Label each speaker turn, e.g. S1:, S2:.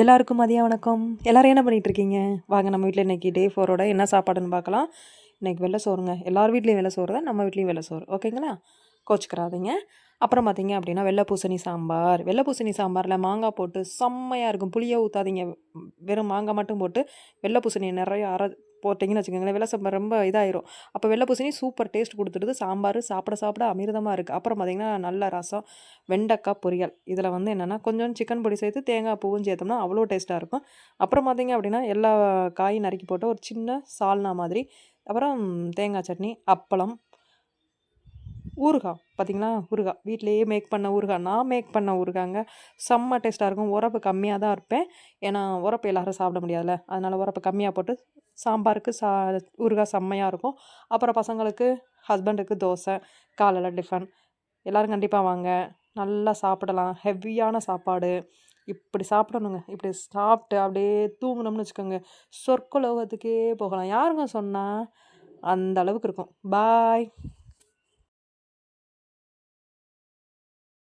S1: எல்லாருக்கும் மதிய வணக்கம். எல்லோரும் என்ன பண்ணிகிட்ருக்கீங்க இருக்கீங்க வாங்க நம்ம வீட்டில் இன்னைக்கு டே ஃபோரோட என்ன சாப்பாடுன்னு பார்க்கலாம். இன்றைக்கி வெள்ளை சோறுங்க. எல்லார் வீட்லேயும் வெள்ளை சோறு தான் நம்ம வீட்லேயும் வெள்ளை சோறு. ஓகேங்களா கோச்சிக்கிறாதீங்க. அப்புறம் பார்த்தீங்க அப்படின்னா வெள்ளை பூசணி சாம்பார். வெள்ளை பூசணி சாம்பாரில் மாங்காய் போட்டு செம்மையாக இருக்கும். புளியை ஊற்றாதீங்க வெறும் மாங்காய் மட்டும் போட்டு வெள்ளை பூசணி நிறைய அரை போட்டிங்கன்னு வச்சுக்கோங்களேன் வெள்ளை சாம்பார் ரொம்ப இதாயிரும். அப்போ வெள்ளை பூசணி சூப்பர் டேஸ்ட் கொடுத்துடுது. சாம்பார் சாப்பிட சாப்பிட அமிர்தமாக இருக்குது அப்புறம் பார்த்திங்கன்னா நல்ல ரசம் வெண்டைக்காய் பொரியல். இதில் வந்து என்னென்னா கொஞ்சம் சிக்கன் பொடி சேர்த்து தேங்காய் பூவும் சேர்த்தோம்னா அவ்வளோ டேஸ்ட்டாக இருக்கும். அப்புறம் பார்த்திங்க அப்படின்னா எல்லா காயும் நறுக்கி போட்டு ஒரு சின்ன சால்னா மாதிரி. அப்புறம் தேங்காய் சட்னி அப்பளம் ஊறுகாய் பார்த்திங்களா? ஊறுகாய். வீட்லேயே மேக் பண்ண ஊறுகாய். நான் மேக் பண்ண ஊறுகாங்க செம்ம டேஸ்ட்டாக இருக்கும். உரப்பு கம்மியாக தான் இருப்பேன். ஏன்னா உரப்பு எல்லோரும் சாப்பிட முடியாதுல்ல. அதனால் உரப்பு கம்மியாக போட்டு சாம்பாருக்கு சா ஊறுகாய் செம்மையாக இருக்கும். அப்புறம் பசங்களுக்கு ஹஸ்பண்டுக்கு தோசை காலையில் டிஃபன் எல்லோரும் கண்டிப்பாக வாங்க. நல்லா சாப்பிடலாம். ஹெவியான சாப்பாடு. இப்படி சாப்பிடணுங்க. இப்படி சாப்பிட்டு அப்படியே தூங்கினோம்னு வச்சுக்கோங்க. சொர்க்கலோகத்துக்கே போகலாம். யாருங்க சொன்னால் அந்த அளவுக்கு இருக்கும். பாய்